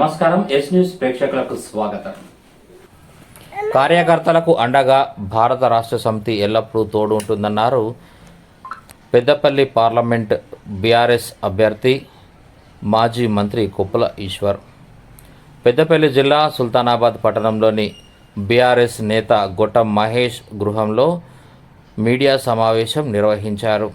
నమస్కారం yes news ప్రేక్షకులకు స్వాగతం. కార్యకర్తలకు అండగా భారత రాష్ట్ర సమితి ఎల్లప్పుడూ తోడు ఉంటుందన్నారు పెద్దపల్లి పార్లమెంట్ బీఆర్ఎస్ అభ్యర్థి మాజీ మంత్రి కుప్పల ఈశ్వర్. పెద్దపల్లి జిల్లా సుల్తానాబాద్ పట్టణంలోని బీఆర్ఎస్ నేత గొట్టం మహేష్ గృహంలో మీడియా సమావేశం నిర్వహించారు.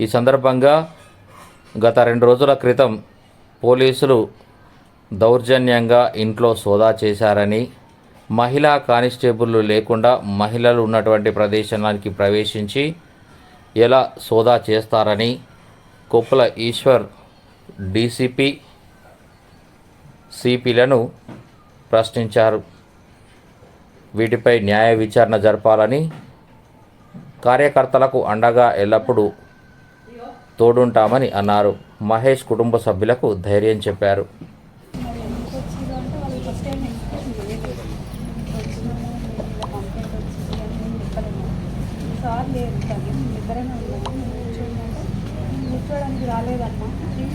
ఈ సందర్భంగా గత రెండు రోజుల క్రితం పోలీసులు దౌర్జన్యంగా ఇంట్లో సోదా చేశారని మహిళా కానిస్టేబుల్లు లేకుండా మహిళలు ఉన్నటువంటి ప్రదేశానికి ప్రవేశించి ఎలా సోదా చేస్తారని కొప్పుల ఈశ్వర్ డీసీపీ సిపిలను ప్రశ్నించారు. వీటిపై న్యాయ విచారణ జరపాలని కార్యకర్తలకు అండగా ఎల్లప్పుడూ తోడుంటామని అన్నారు. మహేష్ కుటుంబ సభ్యులకు ధైర్యం చెప్పారు మరి ఎందుకు వచ్చిందో అంటే వాళ్ళు ఫస్ట్ టైం ఇన్స్టిట్యూషన్ లేదు వచ్చినాము ఇలా కంప్లైంట్ వచ్చింది అని నేను చెప్పలేము సార్ లేదు కానీ నిద్రనే ఉన్నాము మేము కూర్చోండి కూర్చోడానికి రాలేదమ్మా.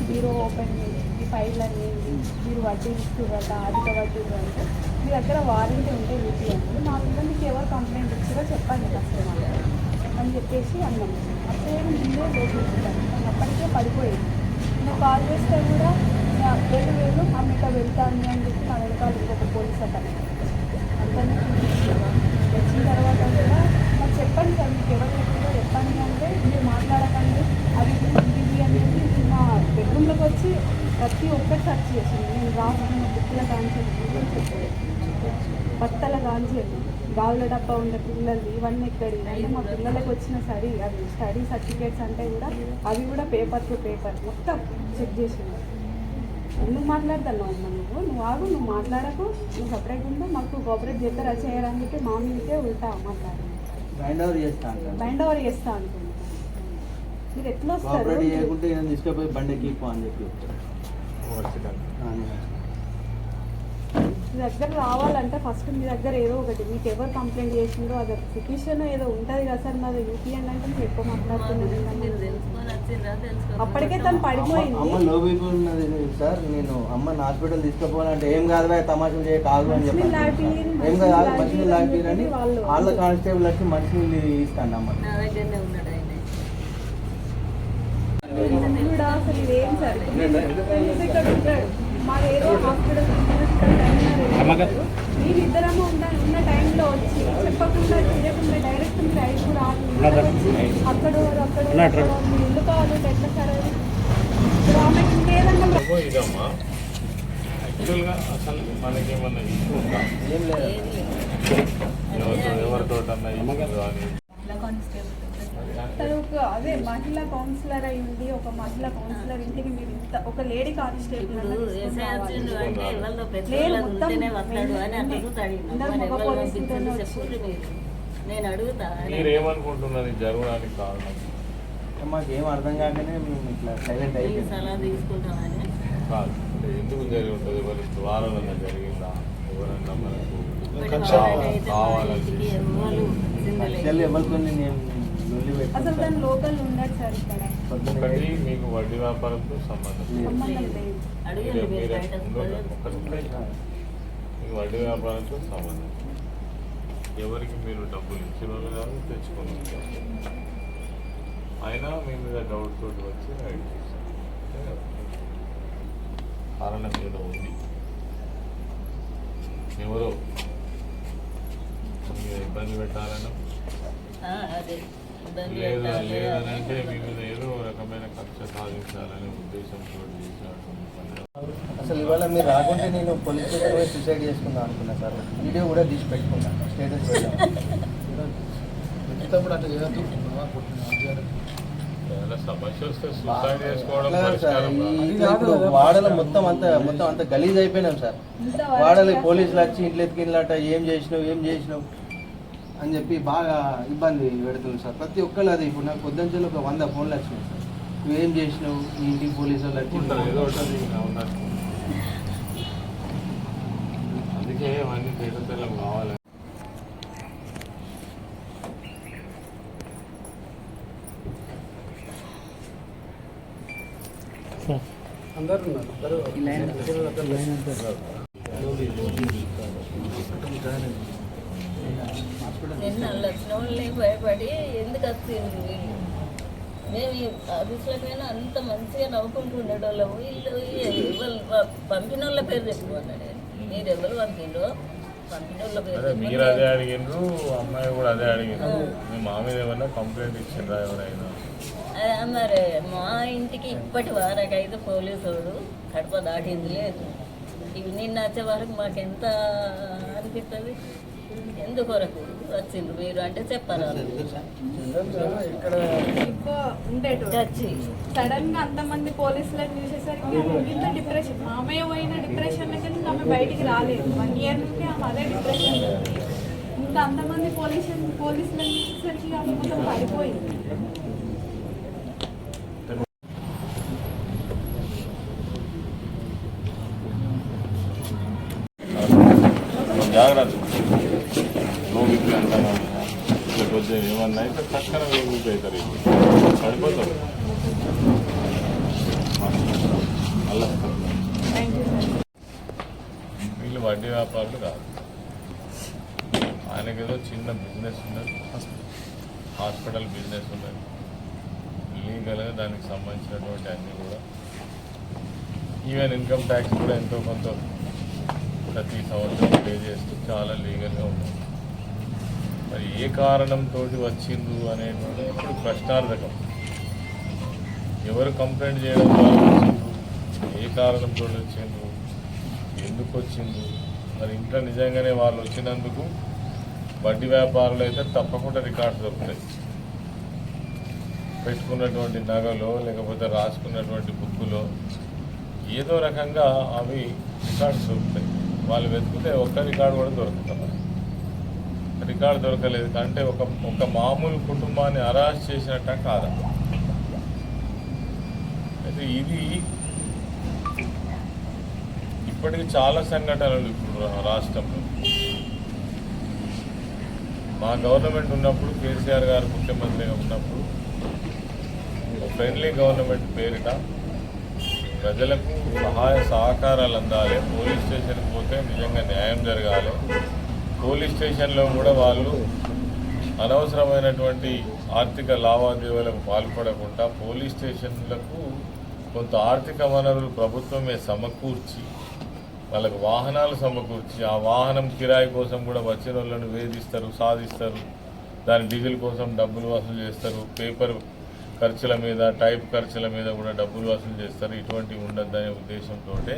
బీరో ఓపెన్ చేసి మీ ఫైల్ అనేది మీరు వడ్డీ ఇస్తుర్రట అధిక వడ్డీ అంటే మీ దగ్గర వారంటీ ఉంటే యూపీ మా పిల్లలు మీకు ఎవరు కంప్లైంట్ ఇచ్చారో చెప్పండి కస్టమర్ అని చెప్పేసి అన్నాము. అప్పుడే ముందే లోపించాను అప్పటికే పడిపోయింది నువ్వు కాల్ చేస్తే కూడా వెళ్ళు వెళ్ళు అమ్మిక వెళ్తాను అని చెప్పి నా వెనకాల ఇంకొక పోలీస్ అతను. అందరినీ వచ్చిన తర్వాత కూడా చెప్పండి సార్ మీకు ఎవరు చెప్పిందో చెప్పండి అంటే మీరు మాట్లాడకండి. అవి ఇది అనేది మా బెడ్రూమ్లోకి వచ్చి ప్రతి ఒక్కటి సెర్చ్ చేసింది. నేను రాసుకున్న బుక్కుల కాన్సెప్ట్ బట్టల కాన్సెప్ట్ గావుల డబ్బా ఉండే పిల్లలు ఇవన్నీ ఎక్కడి అంటే మా పిల్లలకు వచ్చిన స్టడీ అవి స్టడీ సర్టిఫికేట్స్ అంటే కూడా అవి కూడా పేపర్ టు పేపర్ మొత్తం చెక్ చేసింది. ఎందుకు మాట్లాడతాను అమ్మ నువ్వు? నువ్వు ఆగు నువ్వు మాట్లాడకు. నువ్వు సపరేట్ ఉండు మాకు కోఆపరేట్ చేస్తారా చేయడానికి చెప్పి మా మాట్లాడు బైండ్ ఓవర్ చేస్తా అంటాను బైండ్ ఓవర్ చేస్తా అనుకుంటా మీరు ఎట్లా వస్తారు? కోఆపరేట్ చేయకుంటే నేను తీసుకుపోయి బండి ఎక్కిపో అని చెప్పి దగ్గర రావాలంటే ఫస్ట్ మీ దగ్గర ఏదో ఒకటి మీకు ఎవరు కంప్లైంట్ చేసిందో అది పిటిషన్ ఏదో ఉంటుంది కదా సార్ నాది యూపీఎన్ అంటే మీరు ఎక్కువ మాట్లాడుతున్నాను. అప్పటికే తను పడిపోయింది. అమ్మ లో ఉన్నది సార్. నేను అమ్మ హాస్పిటల్ తీసుకుపోవాలంటే ఏం కాదు బాయ్ తమాషలు చేయ కాదు అని తాగిపియ్యరు, ఏం కాదు మంచినీళ్ళు తాగిపోయారని వాళ్ళు- కానిస్టేబుల్ వచ్చి మంచినీళ్ళు ఇస్తాను అమ్మ. నా దగ్గరనే ఉన్నాడు ఆయన. అసలు సార్? ఇక్కడ ఏదో హాస్పిటల్ మీరు ఇద్దరము ఉన్న ఉన్న టైంలో వచ్చి చెప్పకుండా చేయకుండా డైరెక్ట్ మీరు ఐదు కూడా అక్కడ అక్కడ మీరు ఇల్లు కావాలి ఎట్లా సరే. ఇప్పుడు ఆమెకి ఇంకేదన్నా ఇదిగో ఇదమ్మా. యాక్చువల్గా అసలు మనకేమన్నా ఇష్యూ ఉందా? ఎవరితో కానీ కానిస్టేబుల్ తను ఒక అదే మహిళా కౌన్సిలర్ అయి ఉండి ఒక మహిళా కౌన్సిలర్ ఇంటికి మీరు ఇంత ఒక లేడీ కానిస్టేబుల్ నేను అడుగుతా. మీరేమనుకుంటున్నారు ఇది జరగడానికి కారణం? మాకు ఏం అర్థం కాకనే మేము ఇట్లా సైలెంట్ అయిపోయింది సలహా తీసుకుంటామని? కాదు. ఎందుకు జరిగి ఉంటుంది? ఎవరి ద్వారాలన్నా జరిగిందా? ఎవరన్నా మనకు కావాలని ఎవరితో నేను అసలు పెట్టుకుంటాను దాని లోకల్ ఉండదు సార్ ఇక్కడ. పొద్దున్న ఒకటి మీకు వడ్డీ వ్యాపారంతో సంబంధం మీకు వడ్డీ వ్యాపారంతో సంబంధం ఎవరికి మీరు డబ్బులు ఇచ్చిన వాళ్ళు కాదు తెచ్చుకుని అయినా మీ మీద డౌట్ తోటి వచ్చి రైడ్ చేశారు కారణం ఏదో ఉంది. ఎవరో మీరు ఇబ్బంది పెట్టాలనో ఆ, అదే. ఇబ్బంది లేదా పెట్టాలి లేదని అంటే అని మీ మీద ఏదో రకమైన కక్ష సాధించాలనే ఉద్దేశంతో చేసినటువంటి. అసలు ఇవాళ మీరు రాకుంటే నేను పోలీస్ స్టేషన్ పోయి సూసైడ్ చేసుకుందాం అనుకున్నా సార్. వీడియో కూడా తీసి పెట్టుకున్నా స్టేటస్ చేసుకోవడం అట్లా ఇప్పుడు వాడలో మొత్తం అంతా మొత్తం అంతా గలీజ్ అయిపోయినాం సార్. వాడలో పోలీసులు వచ్చి ఇంట్లో ఎత్తుకినలాట ఏం చేసినావు ఏం చేసినావు? అని చెప్పి బాగా ఇబ్బంది పెడుతుంది సార్. ప్రతి ఒక్కళ్ళు అది ఇప్పుడు నాకు పొద్దుంచలు ఒక వంద ఫోన్లు వచ్చినాయి సార్. నువ్వు ఏం చేసినావు? ఈ ఇంటికి పోలీసు వాళ్ళు ఉంటారు, ఏదో ఒకటి వచ్చి. అందుకే అవన్నీ కావాలి. అందరూ నిన్న వచ్చిన వాళ్ళని భయపడి వీళ్ళు మేము ఆఫీసులకైనా అంత మంచిగా నవ్వుకుంటూ ఉండేటోళ్ళము వీళ్ళు ఎవరు పంపిన వాళ్ళ పేరు చెప్పుకున్నాడు మీరు ఎవరు మీరు అదే అడిగిండ్రు అమ్మాయి కూడా అదే అడిగిండ్రు మీ మామీద ఏమన్నా కంప్లైంట్ ఇచ్చిండ్రా ఎవరైనా మరి మా ఇంటికి ఇప్పటి వరకు అయితే పోలీసుడు కడప దాటింది లేదు ఇవి నిన్న వచ్చే వరకు మాకు ఎంత అనిపిస్తుంది ఎందుకొరకు వచ్చిండ్రు మీరు అంటే చెప్పాలి ఎక్కువ ఉండేటోడు చచ్చి సడన్గా అంతమంది పోలీసులను చూసేసరికి ఆమె ఇంత డిప్రెషన్. మామయ్య పోయిన డిప్రెషన్ నుంచి ఆమె బయటికి రాలేదు. వన్ ఇయర్ నుండి ఆమె అదే డిప్రెషన్ ఇంకా అంతమంది పోలీసు పోలీసులను చూసేసరికి ఆమె మొత్తం పడిపోయింది జాగ్రత్త నువ్వు ఇప్పుడు అంటాను లేకపోతే ఏమన్నా అయితే తక్షణ వీక్ అవుతారు వీళ్ళు. పడిపోతారు అలా థ్యాంక్ యూ సార్ వీళ్ళు వడ్డీ వ్యాపారులు కాదు. ఆయనకి ఏదో చిన్న బిజినెస్ ఉన్నది. హాస్పిటల్ బిజినెస్ ఉన్నది. లీగల్గా దానికి సంబంధించినటువంటి అన్నీ కూడా. ఈవెన్ ఇన్కమ్ ట్యాక్స్ కూడా ఎంతో కొంత ప్రతి సంవత్సరం పే చేస్తూ చాలా లీగల్గా ఉంది. మరి ఏ కారణంతో వచ్చింది అనేటువంటి ఇప్పుడు ప్రశ్నార్థకం. ఎవరు కంప్లైంట్ చేయడం ద్వారా ఏ కారణంతో వచ్చిండ్రు? ఎందుకు వచ్చింది మరి ఇంట్లో నిజంగానే వాళ్ళు వచ్చినందుకు వడ్డీ వ్యాపారులు అయితే తప్పకుండా రికార్డ్స్ దొరుకుతాయి. పెట్టుకున్నటువంటి నగలో లేకపోతే రాసుకున్నటువంటి బుక్కులో ఏదో రకంగా అవి రికార్డ్స్ దొరుకుతాయి. వాళ్ళు వెతికితే ఒక్క రికార్డు కూడా దొరుకుతుంది రికార్డు దొరకలేదు. అంటే ఒక ఒక మామూలు కుటుంబాన్ని అరాస్ట్ చేసినట్ట కాదా అయితే ఇది ఇప్పటికి చాలా సంఘటనలు ఇప్పుడు రాష్ట్రంలో. మా గవర్నమెంట్ ఉన్నప్పుడు కేసీఆర్ గారు ముఖ్యమంత్రిగా ఉన్నప్పుడు ఫ్రెండ్లీ గవర్నమెంట్ పేరిట ప్రజలకు సహాయ సహకారాలు అందాలి. పోలీస్ స్టేషన్కి పోతే నిజంగా న్యాయం జరగాలి. పోలీస్ స్టేషన్లో కూడా వాళ్ళు అనవసరమైనటువంటి ఆర్థిక లావాదేవీలకు పాల్పడకుండా పోలీస్ స్టేషన్లకు కొంత ఆర్థిక వనరులు ప్రభుత్వమే సమకూర్చి వాళ్ళకు వాహనాలు సమకూర్చి ఆ వాహనం కిరాయి కోసం కూడా వచ్చిన వాళ్ళను వేధిస్తారు సాధిస్తారు. దాని డీజిల్ కోసం డబ్బులు వసూలు చేస్తారు. పేపర్ ఖర్చుల మీద టైప్ ఖర్చుల మీద కూడా డబ్బులు వసూలు చేస్తారు. ఇటువంటివి ఉండద్దనే ఉద్దేశంతో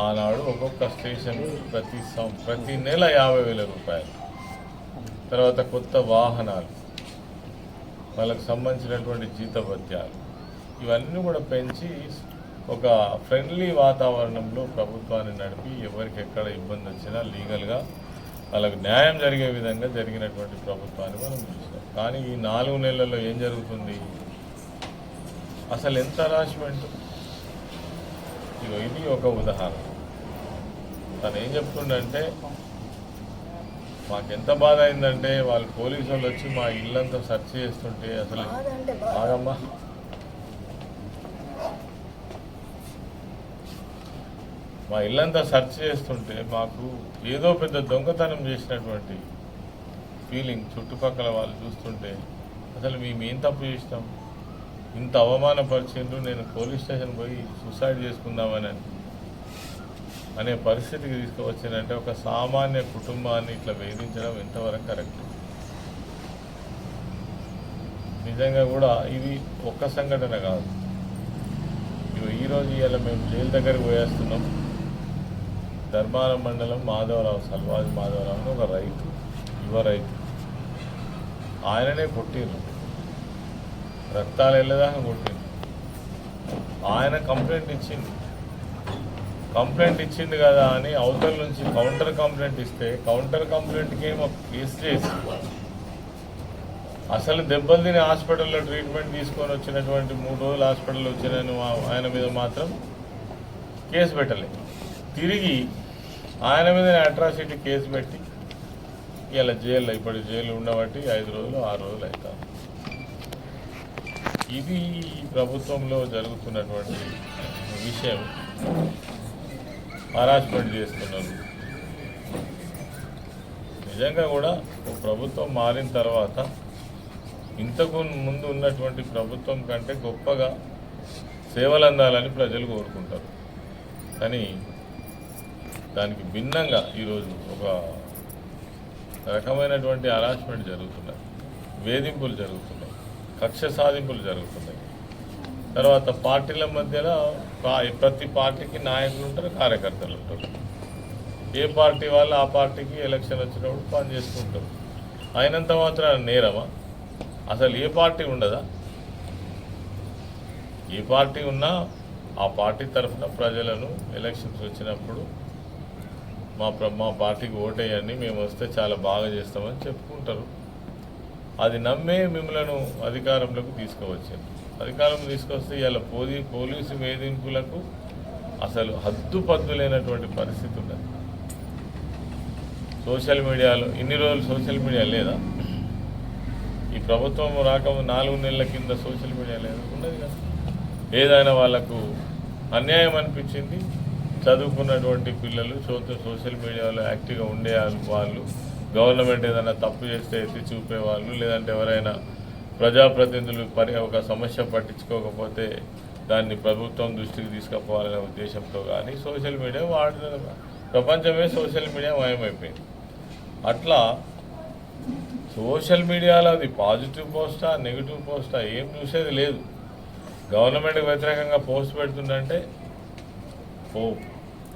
ఆనాడు ఒక్కొక్క స్టేషన్ ప్రతి సం- ప్రతి నెల యాభై వేల రూపాయలు. తర్వాత కొత్త వాహనాలు వాళ్ళకు సంబంధించినటువంటి జీతభత్యాలు. ఇవన్నీ కూడా పెంచి ఒక ఫ్రెండ్లీ వాతావరణంలో ప్రభుత్వాన్ని నడిపి ఎవరికి ఎక్కడ ఇబ్బంది వచ్చినా లీగల్గా వాళ్ళకి న్యాయం జరిగే విధంగా జరిగినటువంటి ప్రభుత్వాన్ని మనం చూసాం కానీ ఈ నాలుగు నెలల్లో ఏం జరుగుతుంది? అసలు ఎంత హరాస్మెంట్ ఇగో ఇది ఒక ఉదాహరణ. తను ఏం చెప్తుండంటే మాకు ఎంత బాధ అయిందంటే వాళ్ళు పోలీసు వాళ్ళు వచ్చి మా ఇల్లంతా సెర్చ్ చేస్తుంటే అసలు బాధంటే బాధ. ఆగమ్మా మా ఇల్లంతా సెర్చ్ చేస్తుంటే మాకు ఏదో పెద్ద దొంగతనం చేసినటువంటి ఫీలింగ్ చుట్టుపక్కల వాళ్ళు చూస్తుంటే అసలు మేము ఏం తప్పు చేసినాం? ఇంత అవమానపరిచిండ్రు నేను పోలీస్ స్టేషన్ పోయి సూసైడ్ చేసుకుందామని అనే. పరిస్థితికి తీసుకువచ్చిందంటే ఒక సామాన్య కుటుంబాన్ని ఇట్లా వేధించడం ఎంతవరకు కరెక్ట్? నిజంగా కూడా ఇది ఒక్క సంఘటన కాదు. ఇవి ఈరోజు ఇలా మేము జైలు దగ్గరికి పోయేస్తున్నాం. ధర్మారం మండలం మాధవరావు సల్వాజ్ మాధవరావు అని ఒక రైతు యువ రైతు. ఆయననే కొట్టిర్రు. రక్తాలు వెళ్ళేదాకా కొట్టిండు ఆయన కంప్లైంట్ ఇచ్చింది కంప్లైంట్ ఇచ్చింది కదా అని అవతల నుంచి కౌంటర్ కంప్లైంట్ ఇస్తే కౌంటర్ కంప్లైంట్కి ఏమో కేసు చేసి అసలు దెబ్బలు తిని హాస్పిటల్లో ట్రీట్మెంట్ తీసుకొని వచ్చినటువంటి మూడు రోజులు హాస్పిటల్ వచ్చిన ఆయన మీద మాత్రం కేసు పెట్టలేదు తిరిగి ఆయన మీద అట్రాసిటీ కేసు పెట్టి ఇలా జైల్లో ఇప్పుడు జైలు ఉండబట్టి ఐదు రోజులు ఆరు రోజులు అవుతారు. ఇది ప్రభుత్వంలో జరుగుతున్నటువంటి విషయం. హరాస్మెంట్ చేస్తున్నారు. నిజంగా కూడా ఒక ప్రభుత్వం మారిన తర్వాత ఇంతకు ముందు ఉన్నటువంటి ప్రభుత్వం కంటే గొప్పగా సేవలు అందాలని ప్రజలు కోరుకుంటారు. కానీ దానికి భిన్నంగా ఈరోజు ఒక రకమైనటువంటి హరాస్మెంట్ జరుగుతున్నాయి. వేధింపులు జరుగుతున్నాయి. కక్ష సాధింపులు జరుగుతున్నాయి. తర్వాత పార్టీల మధ్యలో ప్రతి పార్టీకి నాయకులు ఉంటారు కార్యకర్తలు ఉంటారు. ఏ పార్టీ వాళ్ళు ఆ పార్టీకి ఎలక్షన్ వచ్చినప్పుడు పనిచేసుకుంటారు అయినంత మాత్రం నేరమా? అసలు ఏ పార్టీ ఉండదా? ఏ పార్టీ ఉన్నా ఆ పార్టీ తరఫున ప్రజలను ఎలక్షన్స్ వచ్చినప్పుడు మా ప్ర మా పార్టీకి ఓటేయండి మేము వస్తే చాలా బాగా చేస్తామని చెప్పుకుంటారు. అది నమ్మే మిమ్మలను అధికారంలోకి తీసుకువచ్చింది అధికారం తీసుకొస్తే ఇలా పోలీ పోలీసు వేధింపులకు అసలు హద్దుపద్దు లేనటువంటి పరిస్థితి ఉన్నది. సోషల్ మీడియాలో ఇన్ని రోజులు సోషల్ మీడియా లేదా? ఈ ప్రభుత్వం రాక నాలుగు నెలల కింద సోషల్ మీడియా లేదు ఉన్నది కదా. ఏదైనా వాళ్ళకు అన్యాయం అనిపించింది చదువుకున్నటువంటి పిల్లలు సోత సోషల్ మీడియాలో యాక్టివ్గా ఉండే వాళ్ళు గవర్నమెంట్ ఏదైనా తప్పు చేస్తే ఎత్తి చూపేవాళ్ళు లేదంటే ఎవరైనా ప్రజాప్రతినిధులు పరి ఒక సమస్య పట్టించుకోకపోతే దాన్ని ప్రభుత్వం దృష్టికి తీసుకుపోవాలనే ఉద్దేశంతో కానీ సోషల్ మీడియా వాడుతున్న ప్రపంచమే సోషల్ మీడియా మయమైపోయింది. అట్లా సోషల్ మీడియాలో అది పాజిటివ్ పోస్టా నెగిటివ్ పోస్టా ఏం చూసేది లేదు. గవర్నమెంట్కి వ్యతిరేకంగా పోస్ట్ పెడుతుందంటే ఫో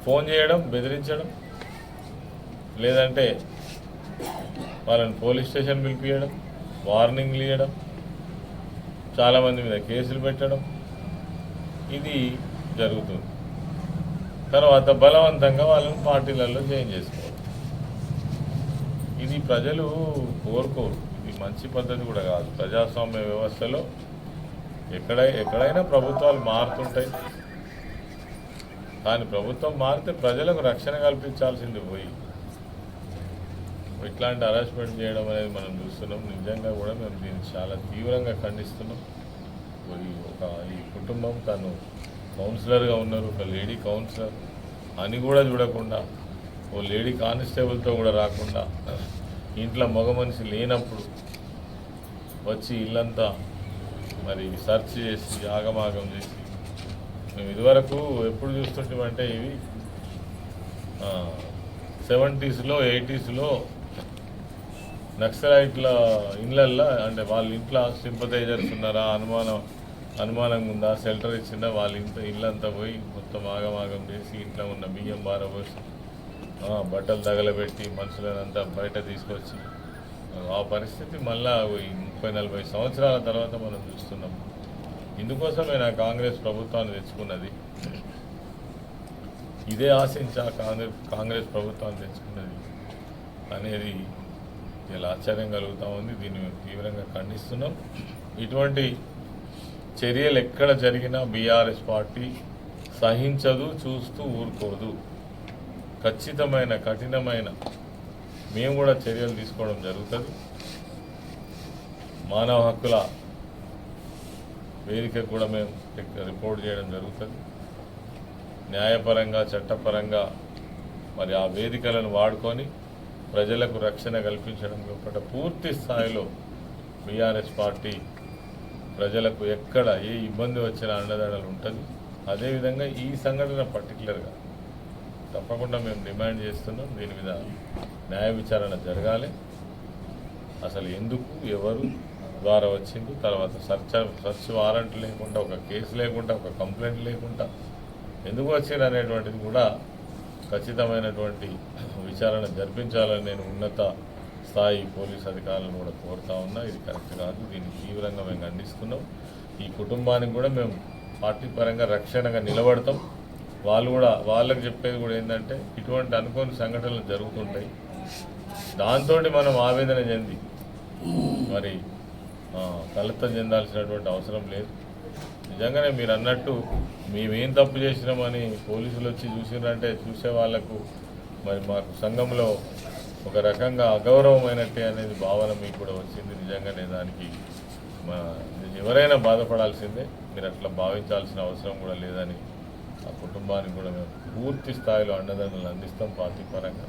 ఫోన్ చేయడం బెదిరించడం లేదంటే వాళ్ళని పోలీస్ స్టేషన్ పిలిపియడం వార్నింగ్లు ఇవ్వడం చాలామంది మీద కేసులు పెట్టడం ఇది జరుగుతుంది. తర్వాత బలవంతంగా వాళ్ళని పార్టీలలో చేంజ్ చేసుకోవడం. ఇది ప్రజలు కోరుకోరు. ఇది మంచి పద్ధతి కూడా కాదు. ప్రజాస్వామ్య వ్యవస్థలో ఎక్కడ ఎక్కడైనా ప్రభుత్వాలు మారుతుంటాయి. కానీ ప్రభుత్వం మారితే ప్రజలకు రక్షణ కల్పించాల్సింది పోయి. ఇట్లాంటి హరాస్మెంట్ చేయడం అనేది మనం చూస్తున్నాం. నిజంగా కూడా మేము దీన్ని చాలా తీవ్రంగా ఖండిస్తున్నాం. ఒక ఈ కుటుంబం తను కౌన్సిలర్గా ఉన్నారు ఒక లేడీ కౌన్సిలర్ అని కూడా చూడకుండా ఓ లేడీ కానిస్టేబుల్తో కూడా రాకుండా ఇంట్లో మగ మనిషి లేనప్పుడు వచ్చి ఇల్లంతా మరి సెర్చ్ చేసి ఆగమాగం చేసి మేము ఇదివరకు ఎప్పుడు చూస్తుంటామంటే ఇవి సెవెంటీస్లో ఎయిటీస్లో నక్సలైట్ల ఇండ్లల్లో అంటే వాళ్ళ ఇంట్లో సింపతైజర్స్ ఉన్నారా అనుమానం అనుమానం ఉందా షెల్టర్ ఇచ్చిందా వాళ్ళ ఇంత ఇల్లంతా పోయి మొత్తం ఆగమాగం చేసి ఇంట్లో ఉన్న బియ్యం బారబోసి బట్టలు తగలబెట్టి మనుషులనంతా బయట తీసుకొచ్చి ఆ పరిస్థితి మళ్ళా ముప్పై నలభై సంవత్సరాల తర్వాత మనం చూస్తున్నాం. ఇందుకోసమేనా కాంగ్రెస్ ప్రభుత్వాన్ని తెచ్చుకున్నది. ఇదే ఆశించా కాంగ్రెస్ కాంగ్రెస్ ప్రభుత్వాన్ని తెచ్చుకున్నది. అనేది ఇలా ఆశ్చర్యం కలుగుతూ ఉంది. దీన్ని మేము తీవ్రంగా ఖండిస్తున్నాం. ఇటువంటి చర్యలు ఎక్కడ జరిగినా బీఆర్ఎస్ పార్టీ సహించదు చూస్తూ ఊరుకోదు. ఖచ్చితమైన కఠినమైన మేము కూడా చర్యలు తీసుకోవడం జరుగుతుంది. మానవ హక్కుల వేదిక కూడా మేము రిపోర్ట్ చేయడం జరుగుతుంది. న్యాయపరంగా చట్టపరంగా మరి ఆ వేదికలను వాడుకొని ప్రజలకు రక్షణ కల్పించడం పట్ల పూర్తి స్థాయిలో బీఆర్ఎస్ పార్టీ ప్రజలకు ఎక్కడ ఏ ఇబ్బంది వచ్చినా అండదండలు ఉంటుంది. అదేవిధంగా ఈ సంఘటన పర్టికులర్గా తప్పకుండా మేము డిమాండ్ చేస్తున్నాం. దీని మీద న్యాయ విచారణ జరగాలి. అసలు ఎందుకు ఎవరు ద్వారా వచ్చింది. తర్వాత సర్చ్ సర్చ్ వారెంట్ లేకుండా ఒక కేసు లేకుండా ఒక కంప్లైంట్ లేకుండా ఎందుకు వచ్చింది అనేటువంటిది కూడా ఖచ్చితమైనటువంటి విచారణ జరిపించాలని నేను ఉన్నత స్థాయి పోలీస్ అధికారులను కూడా కోరుతా ఉన్నా. ఇది కరెక్ట్ కాదు. దీన్ని తీవ్రంగా మేము ఖండిస్తున్నాం. ఈ కుటుంబానికి కూడా మేము పార్టీ పరంగా రక్షణగా నిలబడతాం. వాళ్ళు కూడా వాళ్ళకి చెప్పేది కూడా ఏంటంటే ఇటువంటి అనుకోని సంఘటనలు జరుగుతుంటాయి. దాంతో మనం ఆవేదన చెంది మరి కలత చెందాల్సినటువంటి అవసరం లేదు. నిజంగానే మీరు అన్నట్టు మేమేం తప్పు చేసినామని పోలీసులు వచ్చి చూసినారంటే చూసే వాళ్ళకు మరి మాకు సంఘంలో ఒక రకంగా అగౌరవమైనట్టే అనేది భావన మీకు కూడా వచ్చింది. నిజంగానే దానికి మా ఎవరైనా బాధపడాల్సిందే. మీరు అట్లా భావించాల్సిన అవసరం కూడా లేదని ఆ కుటుంబానికి కూడా మేము పూర్తి స్థాయిలో అండదండలు అందిస్తాం పార్టీ పరంగా.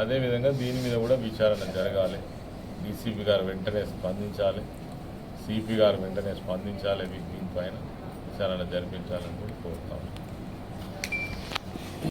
అదేవిధంగా దీని మీద కూడా విచారణ జరగాలి. డీసీపీ గారు వెంటనే స్పందించాలి. సిపి గారు వెంటనే స్పందించాలి. దీనిపైన విచారణ జరిపించాలని కూడా కోరుతాం